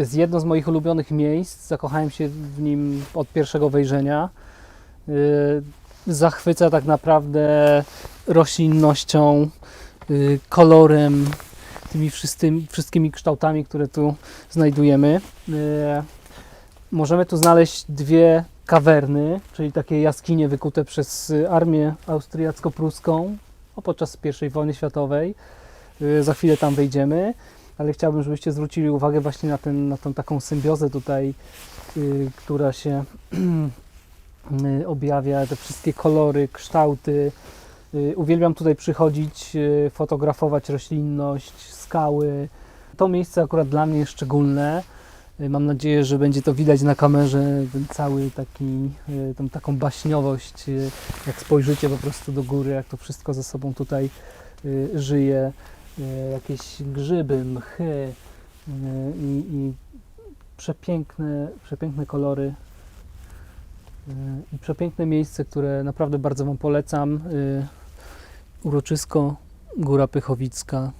To jest jedno z moich ulubionych miejsc. Zakochałem się w nim od pierwszego wejrzenia. Y, Zachwyca tak naprawdę roślinnością, y, kolorem, tymi wszystkimi, kształtami, które tu znajdujemy. Y, Możemy tu znaleźć dwie kawerny, czyli takie jaskinie wykute przez armię austriacko-pruską no, podczas I wojny światowej. Za chwilę tam wejdziemy, ale chciałbym, żebyście zwrócili uwagę właśnie na, ten, na tą taką symbiozę tutaj, y, która się y, objawia, te wszystkie kolory, kształty. Y, Uwielbiam tutaj przychodzić, y, fotografować roślinność, skały. To miejsce akurat dla mnie jest szczególne. Y, Mam nadzieję, że będzie to widać na kamerze, ten cały taki, y, tą taką baśniowość, y, jak spojrzycie po prostu do góry, jak to wszystko ze sobą tutaj y, żyje, jakieś grzyby, mchy y, i, i przepiękne, przepiękne kolory y, i przepiękne miejsce, które naprawdę bardzo Wam polecam. Uroczysko Góra Pychowicka.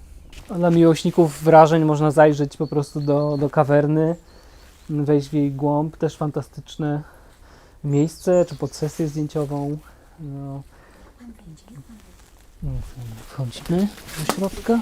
A Dla miłośników wrażeń można zajrzeć po prostu do, do kawerny, wejść w jej głąb. Też fantastyczne miejsce, czy pod sesję zdjęciową. No. Wchodzimy do środka.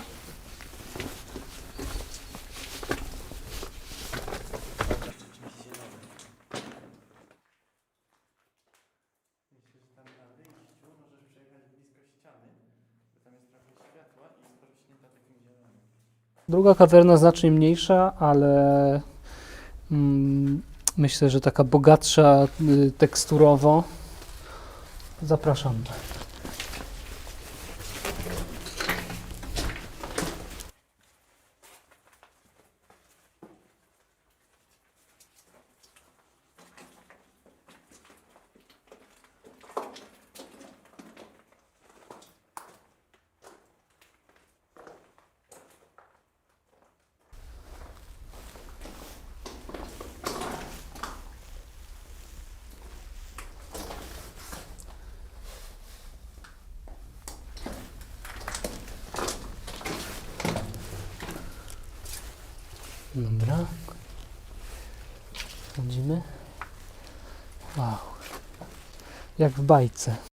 Druga kawerna znacznie mniejsza, ale mm, myślę, że taka bogatsza y, teksturowo. Zapraszam. Dobra. Wchodzimy. Wow. Jak w bajce.